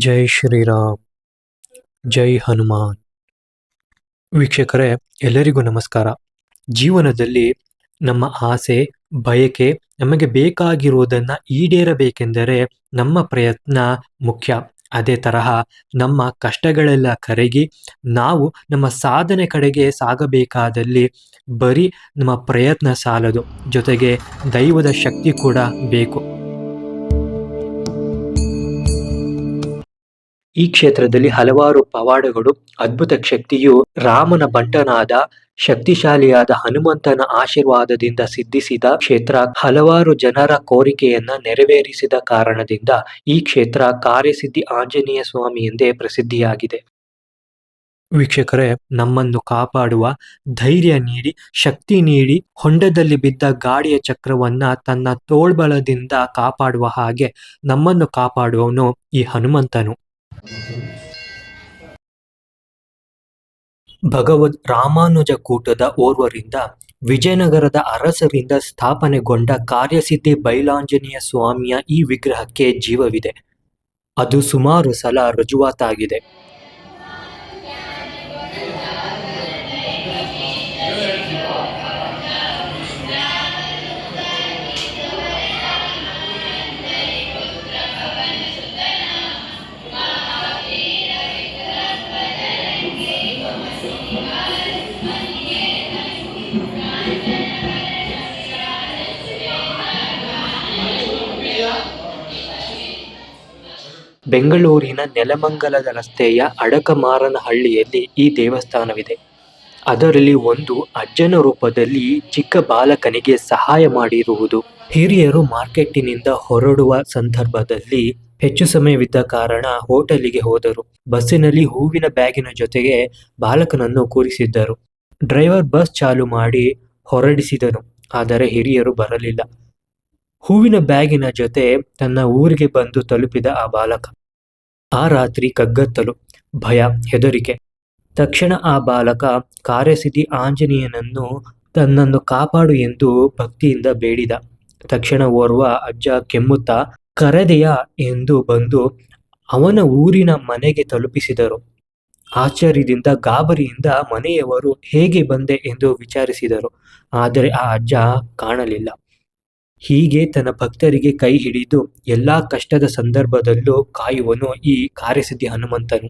ಜೈ ಶ್ರೀರಾಮ್, ಜೈ ಹನುಮಾನ್. ವೀಕ್ಷಕರೇ, ಎಲ್ಲರಿಗೂ ನಮಸ್ಕಾರ. ಜೀವನದಲ್ಲಿ ನಮ್ಮ ಆಸೆ, ಬಯಕೆ ನಮಗೆ ಬೇಕಾಗಿರುವುದನ್ನು ಈಡೇರಬೇಕೆಂದರೆ ನಮ್ಮ ಪ್ರಯತ್ನ ಮುಖ್ಯ. ಅದೇ ತರಹ ನಮ್ಮ ಕಷ್ಟಗಳೆಲ್ಲ ಕರಗಿ ನಾವು ನಮ್ಮ ಸಾಧನೆ ಕಡೆಗೆ ಸಾಗಬೇಕಾದಲ್ಲಿ ಬರೀ ನಮ್ಮ ಪ್ರಯತ್ನ ಸಾಲದು. ಜೊತೆಗೆ ದೈವದ ಶಕ್ತಿ ಕೂಡ ಬೇಕು. ಈ ಕ್ಷೇತ್ರದಲ್ಲಿ ಹಲವಾರು ಪವಾಡಗಳು, ಅದ್ಭುತ ಶಕ್ತಿಯು ರಾಮನ ಬಂಟನಾದ, ಶಕ್ತಿಶಾಲಿಯಾದ ಹನುಮಂತನ ಆಶೀರ್ವಾದದಿಂದ ಸಿದ್ಧಿಸಿದ ಕ್ಷೇತ್ರ. ಹಲವಾರು ಜನರ ಕೋರಿಕೆಯನ್ನ ನೆರವೇರಿಸಿದ ಕಾರಣದಿಂದ ಈ ಕ್ಷೇತ್ರ ಕಾರ್ಯಸಿದ್ಧಿ ಆಂಜನೇಯ ಸ್ವಾಮಿ ಎಂದೇ ಪ್ರಸಿದ್ಧಿಯಾಗಿದೆ. ವೀಕ್ಷಕರೇ, ನಮ್ಮನ್ನು ಕಾಪಾಡುವ ಧೈರ್ಯ ನೀಡಿ, ಶಕ್ತಿ ನೀಡಿ ಹೊಂಡದಲ್ಲಿ ಬಿದ್ದ ಗಾಡಿಯ ಚಕ್ರವನ್ನ ತನ್ನ ತೋಳ್ಬಲದಿಂದ ಕಾಪಾಡುವ ಹಾಗೆ ನಮ್ಮನ್ನು ಕಾಪಾಡುವವನು ಈ ಹನುಮಂತನು. ಭಗವದ್ ರಾಮಾನುಜ ಕೂಟದ ಓರ್ವರಿಂದ ವಿಜಯನಗರದ ಅರಸರಿಂದ ಸ್ಥಾಪನೆಗೊಂಡ ಕಾರ್ಯಸಿದ್ಧಿ ಬೈಲಾಂಜನೇಯ ಸ್ವಾಮಿಯ ಈ ವಿಗ್ರಹಕ್ಕೆ ಜೀವವಿದೆ. ಅದು ಸುಮಾರು ಸಲ ರುಜುವಾತಾಗಿದೆ. ಬೆಂಗಳೂರಿನ ನೆಲಮಂಗಲದ ರಸ್ತೆಯ ಅಡಕಮಾರನಹಳ್ಳಿಯಲ್ಲಿ ಈ ದೇವಸ್ಥಾನವಿದೆ. ಅದರಲ್ಲಿ ಒಂದು ಅಜ್ಜನ ರೂಪದಲ್ಲಿ ಚಿಕ್ಕ ಬಾಲಕನಿಗೆ ಸಹಾಯ ಮಾಡಿರುವುದು. ಹಿರಿಯರು ಮಾರ್ಕೆಟಿನಿಂದ ಹೊರಡುವ ಸಂದರ್ಭದಲ್ಲಿ ಹೆಚ್ಚು ಸಮಯವಿದ್ದ ಕಾರಣ ಹೋಟೆಲಿಗೆ ಹೋದರು. ಬಸ್ಸಿನಲ್ಲಿ ಹೂವಿನ ಬ್ಯಾಗಿನ ಜೊತೆಗೆ ಬಾಲಕನನ್ನು ಕೂರಿಸಿದ್ದರು. ಡ್ರೈವರ್ ಬಸ್ ಚಾಲು ಮಾಡಿ ಹೊರಡಿಸಿದನು, ಆದರೆ ಹಿರಿಯರು ಬರಲಿಲ್ಲ. ಹೂವಿನ ಬ್ಯಾಗಿನ ಜೊತೆ ತನ್ನ ಊರಿಗೆ ಬಂದು ತಲುಪಿದ ಆ ಬಾಲಕ. ಆ ರಾತ್ರಿ ಕಗ್ಗತ್ತಲು, ಭಯ, ಹೆದರಿಕೆ. ತಕ್ಷಣ ಆ ಬಾಲಕ ಕಾರ್ಯಸಿದ್ಧಿ ಆಂಜನೇಯನನ್ನು ತನ್ನನ್ನು ಕಾಪಾಡು ಎಂದು ಭಕ್ತಿಯಿಂದ ಬೇಡಿದ. ತಕ್ಷಣ ಓರ್ವ ಅಜ್ಜ ಕೆಮ್ಮುತ್ತಾ, ಕರೆದೆಯ? ಎಂದು ಬಂದು ಅವನ ಊರಿನ ಮನೆಗೆ ತಲುಪಿಸಿದರು. ಆಶ್ಚರ್ಯದಿಂದ ಗಾಬರಿಯಿಂದ ಮನೆಯವರು ಹೇಗೆ ಬಂದೆ? ಎಂದು ವಿಚಾರಿಸಿದರು. ಆದರೆ ಆ ಅಜ್ಜ ಕಾಣಲಿಲ್ಲ. ಹೀಗೆ ತನ್ನ ಭಕ್ತರಿಗೆ ಕೈ ಹಿಡಿದು ಎಲ್ಲಾ ಕಷ್ಟದ ಸಂದರ್ಭದಲ್ಲೂ ಕಾಯುವನು ಈ ಕಾರ್ಯಸಿದ್ಧಿ ಹನುಮಂತನು.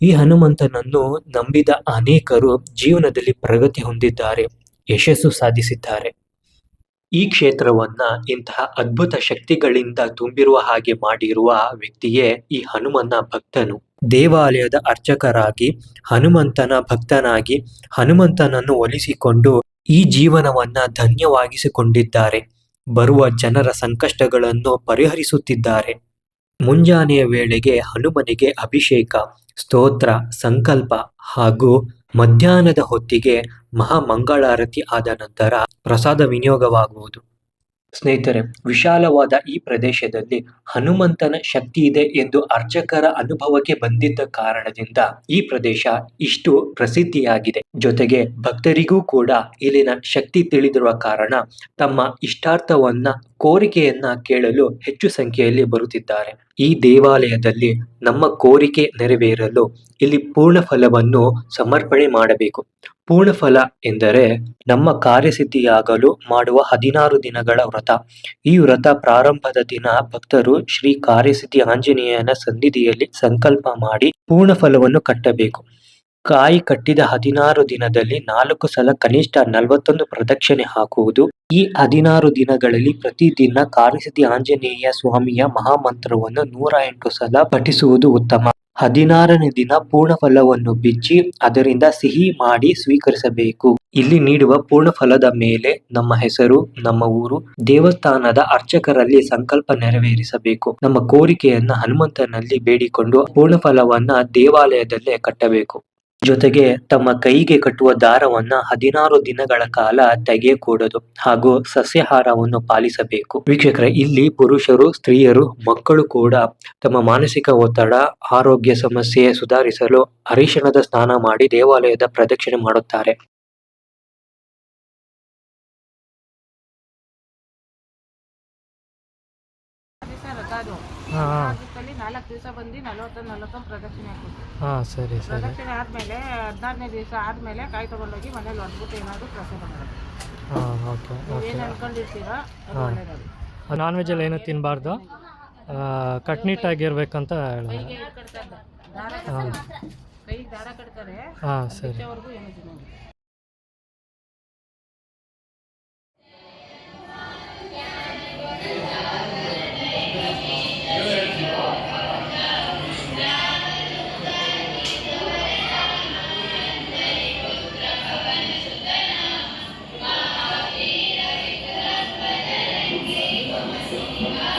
ಈ ಹನುಮಂತನನ್ನು ನಂಬಿದ ಅನೇಕರು ಜೀವನದಲ್ಲಿ ಪ್ರಗತಿ ಹೊಂದಿದ್ದಾರೆ, ಯಶಸ್ಸು ಸಾಧಿಸಿದ್ದಾರೆ. ಈ ಕ್ಷೇತ್ರವನ್ನ ಇಂತಹ ಅದ್ಭುತ ಶಕ್ತಿಗಳಿಂದ ತುಂಬಿರುವ ಹಾಗೆ ಮಾಡಿರುವ ವ್ಯಕ್ತಿಯೇ ಈ ಹನುಮನ ಭಕ್ತನು. ದೇವಾಲಯದ ಅರ್ಚಕರಾಗಿ, ಹನುಮಂತನ ಭಕ್ತನಾಗಿ ಹನುಮಂತನನ್ನು ಒಲಿಸಿಕೊಂಡು ಈ ಜೀವನವನ್ನ ಧನ್ಯವಾಗಿಸಿಕೊಂಡಿದ್ದಾರೆ. ಬರುವ ಜನರ ಸಂಕಷ್ಟಗಳನ್ನು ಪರಿಹರಿಸುತ್ತಿದ್ದಾರೆ. ಮುಂಜಾನೆಯ ವೇಳೆಗೆ ಹನುಮನಿಗೆ ಅಭಿಷೇಕ ಸ್ತೋತ್ರ ಸಂಕಲ್ಪ ಹಾಗೂ ಮಧ್ಯಾಹ್ನದ ಹೊತ್ತಿಗೆ ಮಹಾಮಂಗಳಾರತಿ ಆದ ನಂತರ ಪ್ರಸಾದ ವಿನಿಯೋಗವಾಗುವುದು. ಸ್ನೇಹಿತರೆ, ವಿಶಾಲವಾದ ಈ ಪ್ರದೇಶದಲ್ಲಿ ಹನುಮಂತನ ಶಕ್ತಿ ಇದೆ ಎಂದು ಅರ್ಚಕರ ಅನುಭವಕ್ಕೆ ಬಂದಿದ್ದ ಕಾರಣದಿಂದ ಈ ಪ್ರದೇಶ ಇಷ್ಟು ಪ್ರಸಿದ್ಧಿಯಾಗಿದೆ. ಜೊತೆಗೆ ಭಕ್ತರಿಗೂ ಕೂಡ ಇಲ್ಲಿನ ಶಕ್ತಿ ತಿಳಿದಿರುವ ಕಾರಣ ತಮ್ಮ ಇಷ್ಟಾರ್ಥವನ್ನ, ಕೋರಿಕೆಯನ್ನ ಕೇಳಲು ಹೆಚ್ಚು ಸಂಖ್ಯೆಯಲ್ಲಿ ಬರುತ್ತಿದ್ದಾರೆ. ಈ ದೇವಾಲಯದಲ್ಲಿ ನಮ್ಮ ಕೋರಿಕೆ ನೆರವೇರಲು ಇಲ್ಲಿ ಪೂರ್ಣ ಫಲವನ್ನು ಸಮರ್ಪಣೆ ಮಾಡಬೇಕು. ಪೂರ್ಣ ಫಲ ಎಂದರೆ ನಮ್ಮ ಕಾರ್ಯಸಿದ್ಧಿಯಾಗಲು ಮಾಡುವ ಹದಿನಾರು ದಿನಗಳ ವ್ರತ. ಈ ವ್ರತ ಪ್ರಾರಂಭದ ದಿನ ಭಕ್ತರು ಶ್ರೀ ಕಾರ್ಯಸಿದ್ಧಿ ಆಂಜನೇಯನ ಸನ್ನಿಧಿಯಲ್ಲಿ ಸಂಕಲ್ಪ ಮಾಡಿ ಪೂರ್ಣಫಲವನ್ನು ಕಟ್ಟಬೇಕು. ಕಾಯಿ ಕಟ್ಟಿದ ಹದಿನಾರು ದಿನದಲ್ಲಿ ನಾಲ್ಕು ಸಲ ಕನಿಷ್ಠ ನಲವತ್ತೊಂದು ಪ್ರದಕ್ಷಿಣೆ ಹಾಕುವುದು. ಈ ಹದಿನಾರು ದಿನಗಳಲ್ಲಿ ಪ್ರತಿದಿನ ಕಾರಿಸಿದ ಆಂಜನೇಯ ಸ್ವಾಮಿಯ ಮಹಾಮಂತ್ರವನ್ನು ನೂರ ಎಂಟು ಸಲ ಪಠಿಸುವುದು ಉತ್ತಮ. ಹದಿನಾರನೇ ದಿನ ಪೂರ್ಣ ಫಲವನ್ನು ಬಿಚ್ಚಿ ಅದರಿಂದ ಸಿಹಿ ಮಾಡಿ ಸ್ವೀಕರಿಸಬೇಕು. ಇಲ್ಲಿ ನೀಡುವ ಪೂರ್ಣ ಫಲದ ಮೇಲೆ ನಮ್ಮ ಹೆಸರು, ನಮ್ಮ ಊರು, ದೇವಸ್ಥಾನದ ಅರ್ಚಕರಲ್ಲಿ ಸಂಕಲ್ಪ ನೆರವೇರಿಸಬೇಕು. ನಮ್ಮ ಕೋರಿಕೆಯನ್ನ ಹನುಮಂತನಲ್ಲಿ ಬೇಡಿಕೊಂಡು ಪೂರ್ಣ ಫಲವನ್ನ ದೇವಾಲಯದಲ್ಲೇ ಕಟ್ಟಬೇಕು. ಜೊತೆಗೆ ತಮ್ಮ ಕೈಗೆ ಕಟ್ಟುವ ದಾರವನ್ನ ಹದಿನಾರು ದಿನಗಳ ಕಾಲ ತೆಗೆಯಕೂಡದು ಹಾಗೂ ಸಸ್ಯಾಹಾರವನ್ನು ಪಾಲಿಸಬೇಕು. ವೀಕ್ಷಕರ ಇಲ್ಲಿ ಪುರುಷರು ಸ್ತ್ರೀಯರು ಮಕ್ಕಳು ಕೂಡ ತಮ್ಮ ಮಾನಸಿಕ ಒತ್ತಡ ಆರೋಗ್ಯ ಸಮಸ್ಯೆ ಸುಧಾರಿಸಲು ಅರಿಶಿಣದ ಸ್ನಾನ ಮಾಡಿ ದೇವಾಲಯದ ಪ್ರದಕ್ಷಿಣೆ ಮಾಡುತ್ತಾರೆ. ಹಾ, ಹತ್ತು ದಿವಸ ಬಂದು ನಲವತ್ತೊಂದು ನಲವತ್ತೊಂದು ಪ್ರದಕ್ಷಿಣೆ ಹಾಕ್ಬಿಟ್ಟು ಹಾಂ ಸರಿ ಸರಿ. ಪ್ರದಕ್ಷಿಣೆ ಆದಮೇಲೆ ಹದಿನಾರನೇ ದಿವಸ ಆದಮೇಲೆ ಕಾಯಿ ತಗೊಂಡೋಗಿ ಮನೇಲಿ ಹೊಡ್ಬಿಟ್ಟು ಏನಾದರೂ ಪ್ರಸಾದ ಮಾಡೋದು. ಹಾಂ ಓಕೆ ನೀವೇನು ಅನ್ಕೊಂಡಿರ್ತೀರೋ? ಅದು ಹಾಂ. ಒಳ್ಳೇದು ನಾನ್ ಎಲ್ಲ ಏನೂ ತಿನ್ನಬಾರ್ದು ಕಟ್ನಿಟ್ಟಾಗಿರ್ಬೇಕಂತ ಹೇಳೋದು ಕೈಗೆ ಕಟ್ತಾರೆ. ದಾರ ಕಟ್ತಾರೆ. ಕೈಗೆ ದಾರ ಕಟ್ತಾರೆ. ಹಾಂ ಸರಿ. ಏನು ತಿನ್ನೋದು Yeah.